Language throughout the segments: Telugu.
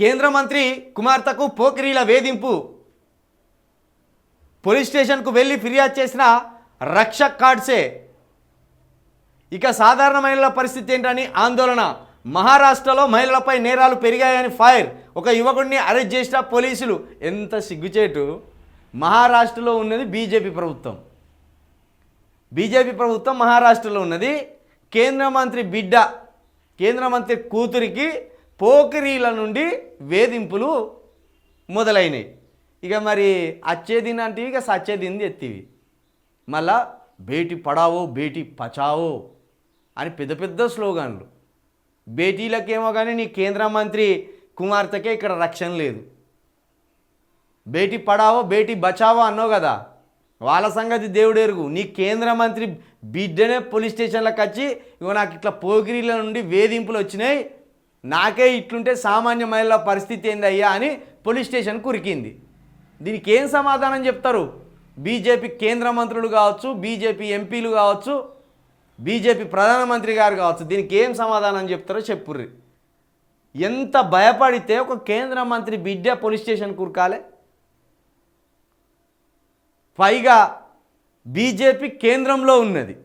కేంద్ర మంత్రి కుమార్తెకు పోకిరీల వేధింపు. పోలీస్ స్టేషన్కు వెళ్ళి ఫిర్యాదు చేసిన రక్షక్ కార్డ్సే. ఇక సాధారణ మహిళల పరిస్థితి ఏంటని ఆందోళన. మహారాష్ట్రలో మహిళలపై నేరాలు పెరిగాయని ఫైర్. ఒక యువకుడిని అరెస్ట్ చేసిన పోలీసులు. ఎంత సిగ్గుచేటు. మహారాష్ట్రలో ఉన్నది బీజేపీ ప్రభుత్వం. బీజేపీ ప్రభుత్వం మహారాష్ట్రలో ఉన్నది. కేంద్ర మంత్రి బిడ్డ కేంద్ర మంత్రి కూతురికి పోకిరీల నుండి వేధింపులు మొదలైనవి ఇక మరి అచ్చేది అంటే ఇక సచ్చేదింది ఎత్తివి. మళ్ళా బేటి పడావో బేటి పచావో అని పెద్ద పెద్ద స్లోగాన్లు. బేటీలకేమో కానీ నీ కేంద్ర మంత్రి కుమార్తెకే ఇక్కడ రక్షణ లేదు. బేటీ పడావో బేటీ బచావో అన్నావు కదా. వాళ్ళ సంగతి దేవుడెరుగు నీ కేంద్ర మంత్రి బిడ్డనే పోలీస్ స్టేషన్లకు వచ్చి ఇగో నాకు ఇట్లా పోగిరీల నుండి వేధింపులు వచ్చినాయి నాకే ఇట్లుంటే సామాన్య మహిళల పరిస్థితి ఏందయ్యా అని పోలీస్ స్టేషన్ కురికింది. దీనికి ఏం సమాధానం చెప్తారు? బీజేపీ కేంద్ర మంత్రులు కావచ్చు బీజేపీ ఎంపీలు కావచ్చు బీజేపీ ప్రధానమంత్రి గారు కావచ్చు దీనికి ఏం సమాధానం చెప్తారో చెప్పుర్రి. ఎంత భయపడితే ఒక కేంద్ర మంత్రి బిడ్డ పోలీస్ స్టేషన్ కురకాలే. పైగా బీజేపీ కేంద్రంలో ఉన్నది.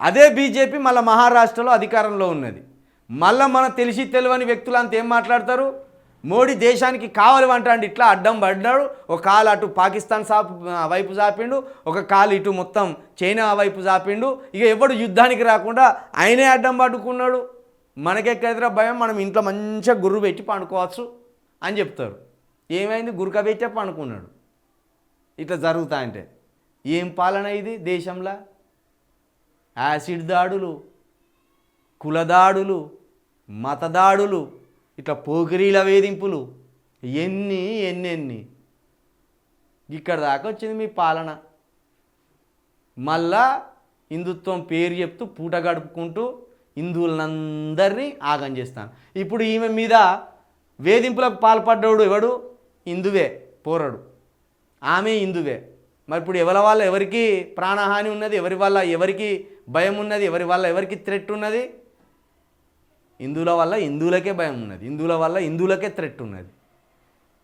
అదే బీజేపీ మళ్ళీ మహారాష్ట్రలో అధికారంలో ఉన్నది. మళ్ళీ మన తెలిసి తెలియని వ్యక్తులు అంత ఏం మాట్లాడతారు? మోడీ దేశానికి కావాలి అంటాడు ఇట్లా అడ్డం పడ్డాడు ఒక కాలు అటు పాకిస్తాన్ సాపు వైపు చాపిండు ఒక కాలు ఇటు మొత్తం చైనా వైపు చాపిండు ఇక ఎవడు యుద్ధానికి రాకుండా ఆయనే అడ్డం పట్టుకున్నాడు మనకెక్కడిరా భయం మనం ఇంట్లో మంచిగా గుర్రు పెట్టి పండుకోవచ్చు అని చెప్తారు. ఏమైంది? గురక పెట్టే పండుకున్నాడు. ఇట్లా జరుగుతా అంటే ఏం పాలన ఇది దేశంలో? యాసిడ్ దాడులు. కులదాడులు మతదాడులు ఇట్లా పోకిరీల వేధింపులు ఎన్ని ఎన్ని ఇక్కడ దాకా వచ్చింది మీ పాలన. మళ్ళా హిందుత్వం పేరు చెప్తూ పూట గడుపుకుంటూ హిందువులందరినీ ఆగం చేస్తాను. ఇప్పుడు ఈమె మీద వేధింపులకు పాల్పడ్డాడు ఎవడు? హిందువే పోరడు. ఆమె హిందువే. మరి ఇప్పుడు ఎవరి వల్ల ఎవరికి ప్రాణహాని ఉన్నది? ఎవరి వల్ల ఎవరికి భయం ఉన్నది? ఎవరి వల్ల ఎవరికి థ్రెట్ ఉన్నది? హిందువుల వల్ల హిందువులకే భయం ఉన్నది. హిందువుల వల్ల హిందువులకే థ్రెట్ ఉన్నది.